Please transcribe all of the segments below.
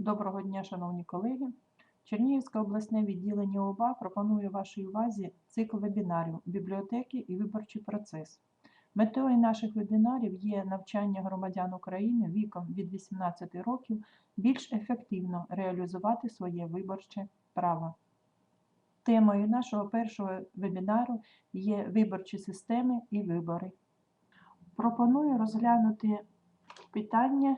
Доброго дня, шановні колеги. Чернігівське обласне відділення ОБА пропонує вашій увазі цикл вебінарів бібліотеки і виборчий процес. Метою наших вебінарів є навчання громадян України віком від 18 років більш ефективно реалізувати своє виборче право. Темою нашого першого вебінару є виборчі системи і вибори. Пропоную розглянути питання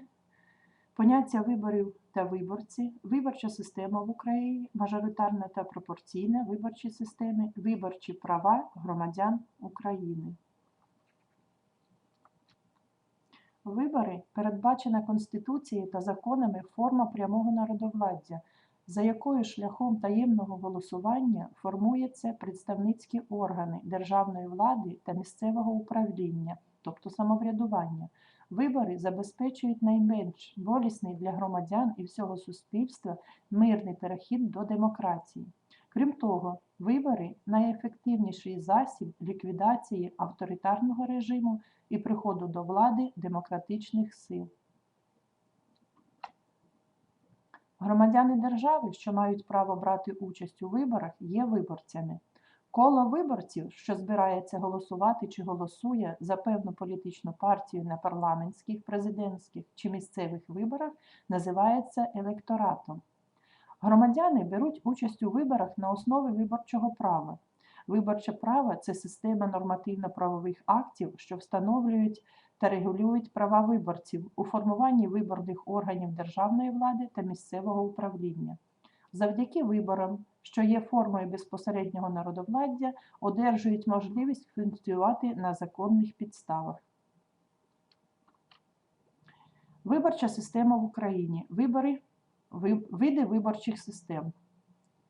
Поняття виборів та виборці, виборча система в Україні, мажоритарна та пропорційна виборчі системи, виборчі права громадян України. Вибори передбачена Конституцією та законами форма прямого народовладдя, за якою шляхом таємного голосування формуються представницькі органи державної влади та місцевого управління, тобто самоврядування. Вибори забезпечують найменш болісний для громадян і всього суспільства мирний перехід до демократії. Крім того, вибори найефективніший засіб ліквідації авторитарного режиму і приходу до влади демократичних сил. Громадяни держави, що мають право брати участь у виборах, є виборцями. Коло виборців, що збирається голосувати чи голосує за певну політичну партію на парламентських, президентських чи місцевих виборах, називається електоратом. Громадяни беруть участь у виборах на основі виборчого права. Виборче право це система нормативно-правових актів, що встановлюють та регулюють права виборців у формуванні виборних органів державної влади та місцевого управління. Завдяки виборам, що є формою безпосереднього народовладдя, одержують можливість функціонувати на законних підставах. Виборча система в Україні. Вибори, види виборчих систем.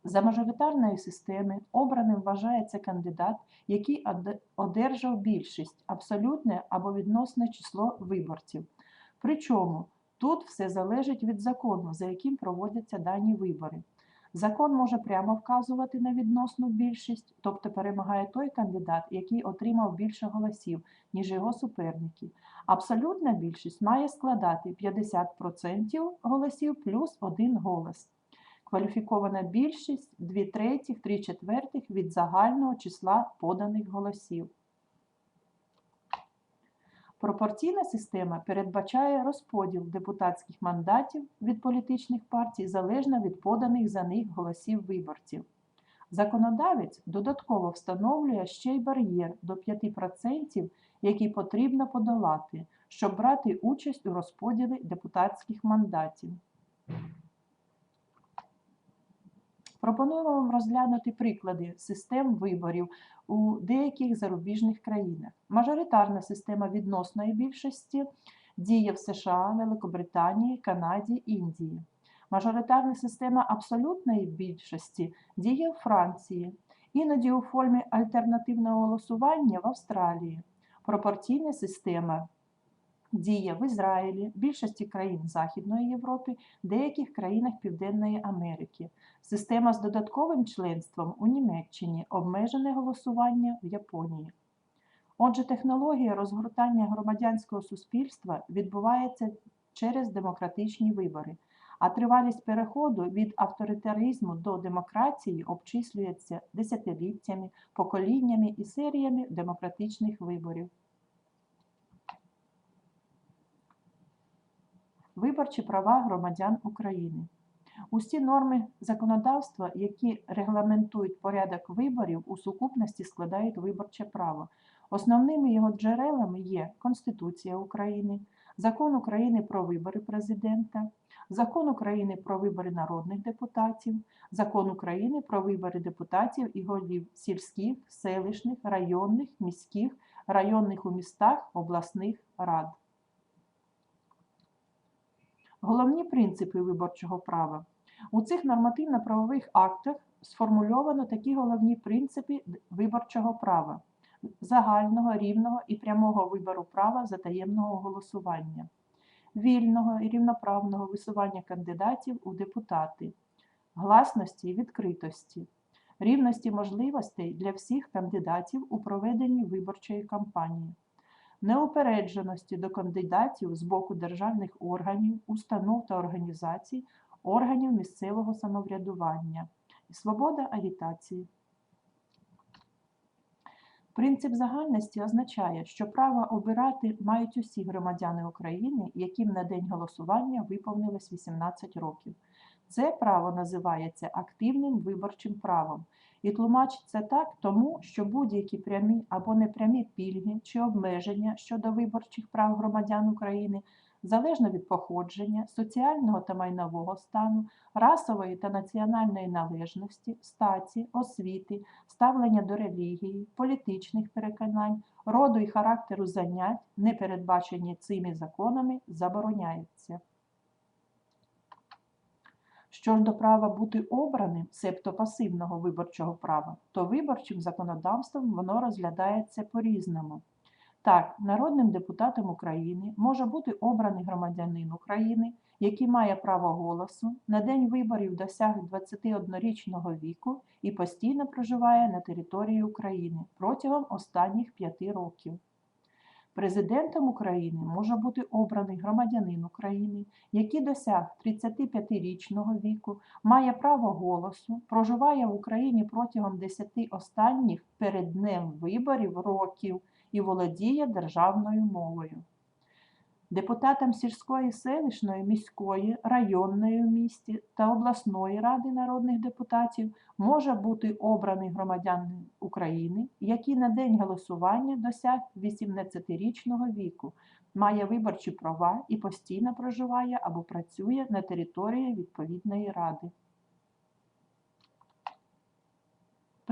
За мажоритарної системи обраним вважається кандидат, який одержав більшість, абсолютне або відносне число виборців. Причому тут все залежить від закону, за яким проводяться дані вибори. Закон може прямо вказувати на відносну більшість, тобто перемагає той кандидат, який отримав більше голосів, ніж його суперники. Абсолютна більшість має складати 50% голосів плюс один голос. Кваліфікована більшість 2 третіх, 3 четвертих від загального числа поданих голосів. Пропорційна система передбачає розподіл депутатських мандатів від політичних партій залежно від поданих за них голосів виборців. Законодавець додатково встановлює ще й бар'єр до 5%, який потрібно подолати, щоб брати участь у розподілі депутатських мандатів. Пропонуємо вам розглянути приклади систем виборів у деяких зарубіжних країнах. Мажоритарна система відносної більшості діє в США, Великобританії, Канаді, Індії. Мажоритарна система абсолютної більшості діє в Франції, іноді у формі альтернативного голосування в Австралії. Пропорційна система діє в Ізраїлі, більшості країн Західної Європи, деяких країнах Південної Америки. Система з додатковим членством у Німеччині, обмежене голосування в Японії. Отже, технологія розгортання громадянського суспільства відбувається через демократичні вибори, а тривалість переходу від авторитаризму до демократії обчислюється десятиліттями, поколіннями і серіями демократичних виборів. Виборчі права громадян України. Усі норми законодавства, які регламентують порядок виборів, у сукупності складають виборче право. Основними його джерелами є Конституція України, Закон України про вибори президента, Закон України про вибори народних депутатів, Закон України про вибори депутатів і голів сільських, селищних, районних, міських, районних у містах, обласних рад. Головні принципи виборчого права. У цих нормативно-правових актах сформульовано такі головні принципи виборчого права загального, рівного і прямого вибору права за таємного голосування, вільного і рівноправного висування кандидатів у депутати, гласності і відкритості, рівності можливостей для всіх кандидатів у проведенні виборчої кампанії, неупередженості до кандидатів з боку державних органів, установ та організацій органів місцевого самоврядування. І свобода агітації. Принцип загальності означає, що право обирати мають усі громадяни України, яким на день голосування виповнилось 18 років. Це право називається активним виборчим правом. І тлумачиться так тому, що будь-які прямі або непрямі пільги чи обмеження щодо виборчих прав громадян України залежно від походження, соціального та майнового стану, расової та національної належності, статі, освіти, ставлення до релігії, політичних переконань, роду і характеру занять, не передбачені цими законами, забороняється. Що ж до права бути обраним, себто пасивного виборчого права, то виборчим законодавством воно розглядається по-різному. Так, народним депутатом України може бути обраний громадянин України, який має право голосу, на день виборів досяг 21-річного віку і постійно проживає на території України протягом останніх п'яти років. Президентом України може бути обраний громадянин України, який досяг 35-річного віку, має право голосу, проживає в Україні протягом 10 останніх перед днем виборів років і володіє державною мовою. Депутатам сільської, селищної, міської, районної в місті та обласної ради народних депутатів може бути обраний громадянин України, який на день голосування досяг 18-річного віку, має виборчі права і постійно проживає або працює на території відповідної ради.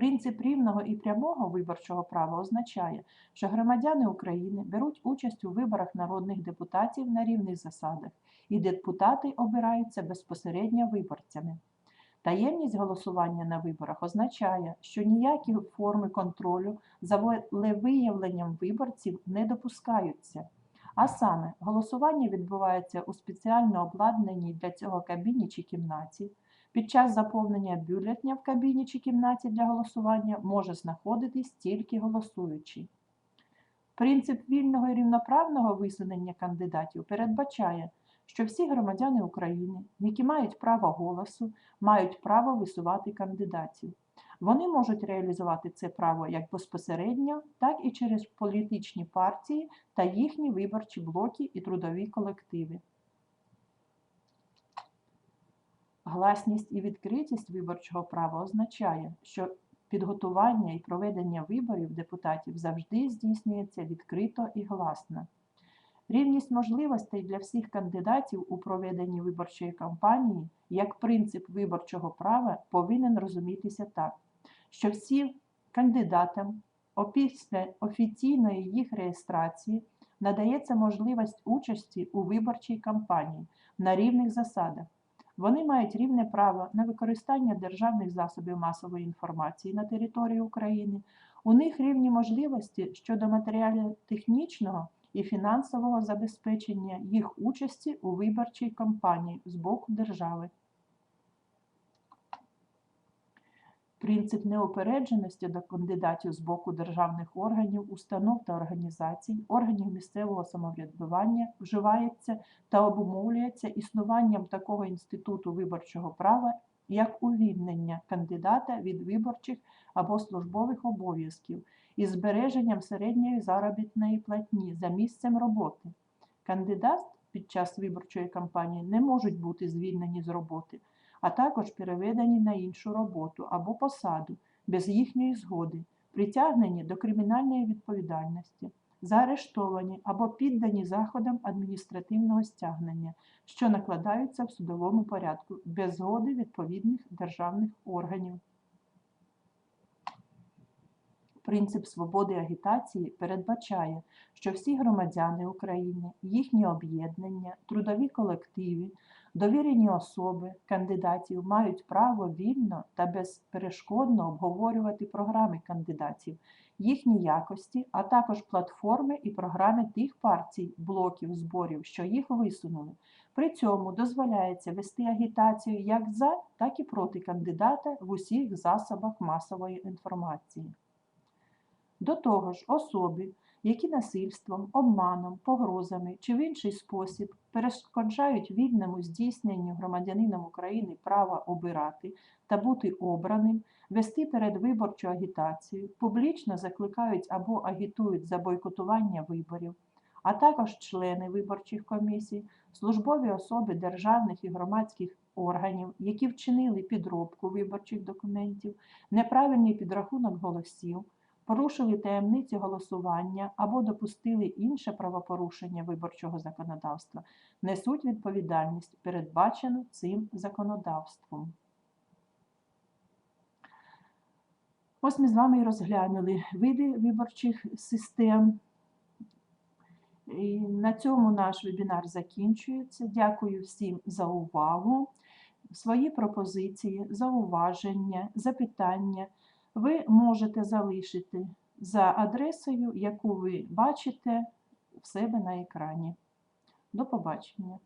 Принцип рівного і прямого виборчого права означає, що громадяни України беруть участь у виборах народних депутатів на рівних засадах, і депутати обираються безпосередньо виборцями. Таємність голосування на виборах означає, що ніякі форми контролю за волевиявленням виборців не допускаються. А саме, голосування відбувається у спеціально обладнаній для цього кабіні чи кімнаті. Під час заповнення бюлетня в кабіні чи кімнаті для голосування може знаходитись тільки голосуючий. Принцип вільного і рівноправного висунення кандидатів передбачає, що всі громадяни України, які мають право голосу, мають право висувати кандидатів. Вони можуть реалізувати це право як безпосередньо, так і через політичні партії та їхні виборчі блоки і трудові колективи. Гласність і відкритість виборчого права означає, що підготування і проведення виборів депутатів завжди здійснюється відкрито і гласно. Рівність можливостей для всіх кандидатів у проведенні виборчої кампанії як принцип виборчого права повинен розумітися так, що всім кандидатам після офіційної їх реєстрації надається можливість участі у виборчій кампанії на рівних засадах. Вони мають рівне право на використання державних засобів масової інформації на території України. У них рівні можливості щодо матеріально-технічного і фінансового забезпечення їх участі у виборчій кампанії з боку держави. Принцип неупередженості до кандидатів з боку державних органів, установ та організацій, органів місцевого самоврядування вживається та обумовлюється існуванням такого інституту виборчого права, як увільнення кандидата від виборчих або службових обов'язків із збереженням середньої заробітної платні за місцем роботи. Кандидат під час виборчої кампанії не можуть бути звільнені з роботи а також переведені на іншу роботу або посаду без їхньої згоди, притягнені до кримінальної відповідальності, заарештовані або піддані заходам адміністративного стягнення, що накладаються в судовому порядку без згоди відповідних державних органів. Принцип свободи агітації передбачає, що всі громадяни України, їхні об'єднання, трудові колективи, довірені особи кандидатів мають право вільно та безперешкодно обговорювати програми кандидатів, їхні якості, а також платформи і програми тих партій, блоків, зборів, що їх висунули. При цьому дозволяється вести агітацію як за, так і проти кандидата в усіх засобах масової інформації. До того ж, особи, які насильством, обманом, погрозами чи в інший спосіб перешкоджають вільному здійсненню громадянином України права обирати та бути обраним, вести передвиборчу агітацію, публічно закликають або агітують за бойкотування виборів, а також члени виборчих комісій, службові особи державних і громадських органів, які вчинили підробку виборчих документів, неправильний підрахунок голосів, порушили таємницю голосування або допустили інше правопорушення виборчого законодавства, несуть відповідальність, передбачену цим законодавством. Ось ми з вами і розглянули види виборчих систем. І на цьому наш вебінар закінчується. Дякую всім за увагу. Свої пропозиції, зауваження, запитання ви можете залишити за адресою, яку ви бачите в себе на екрані. До побачення!